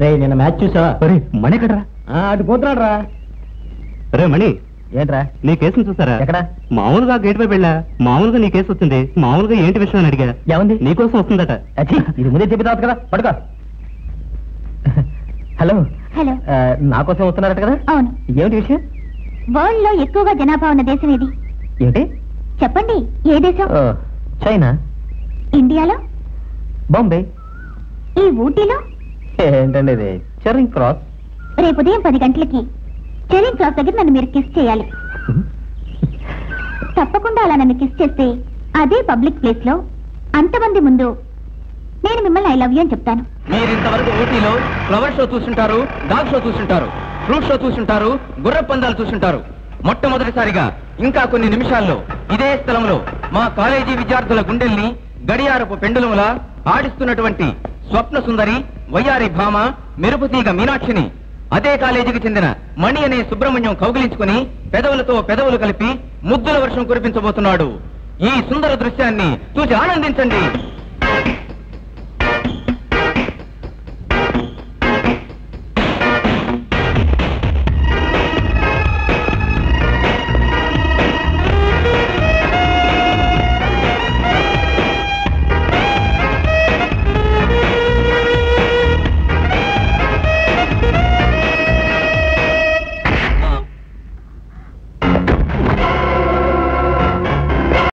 రే నిన్న మ్యాచ్ చూసావా? ఒరే మణి ఎక్కడరా? ఆ, అటు పోతున్నాడు రా రే మణి. ఏంట్రా? నీ కేసును చూసారా? ఎక్కడ? మామూలుగా గేట్ పై వెళ్ళా. మామూలుగా నీ కేసు వచ్చింది. మామూలుగా ఏంటి విషయం అని అడిగా. ఏముంది? నీకోసం వస్తుందట. ఇది ముందే చెప్పి కదా. పడుకో హలో. హలో. నా కోసం వస్తున్నారట కదా? అవును. ఏమిటి విషయం? వరల్డ్లో ఎక్కువగా జనాభా ఉన్న దేశం ఏది? ఏమిటి? చెప్పండి ఏ దేశం? చైనా. ఇండియాలో? బాంబే. ఈ ఊటీలో? ఏంటండి ఇది? చెరింగ్ క్రాస్? రేపు ఉదయం పది గంటలకి చెరింగ్ క్రాస్ దగ్గర నన్ను మీరు కిస్ చేయాలి. తప్పకుండా అలా నన్ను కిస్ చేస్తే అదే పబ్లిక్ ప్లేస్లో అంతమంది ముందు నేను మిమ్మల్ని ఐ లవ్ యూ అని చెప్తాను. మీరు ఇంతవరకు ఊటీలో ఫ్లవర్ షో చూసుంటారు డాగ్ షో చూసుంటారు ఫ్రూట్ షో చూసుంటారు గుర్ర పందాలు చూసుంటారు. మొట్టమొదటిసారిగా ఇంకా కొన్ని నిమిషాల్లో ఇదే స్థలంలో మా కాలేజీ విద్యార్థుల గుండెల్ని గడియారపు పెండులములా ఆడిస్తున్నటువంటి స్వప్న సుందరి వయ్యారి భామ మెరుపుతీగ మీనాక్షిని. అదే కాలేజీకి చెందిన మణి అనే సుబ్రహ్మణ్యం కౌగిలించుకుని పెదవులతో పెదవులు కలిపి ముద్దుల వర్షం కురిపించబోతున్నాడు. ఈ సుందర దృశ్యాన్ని చూసి ఆనందించండి.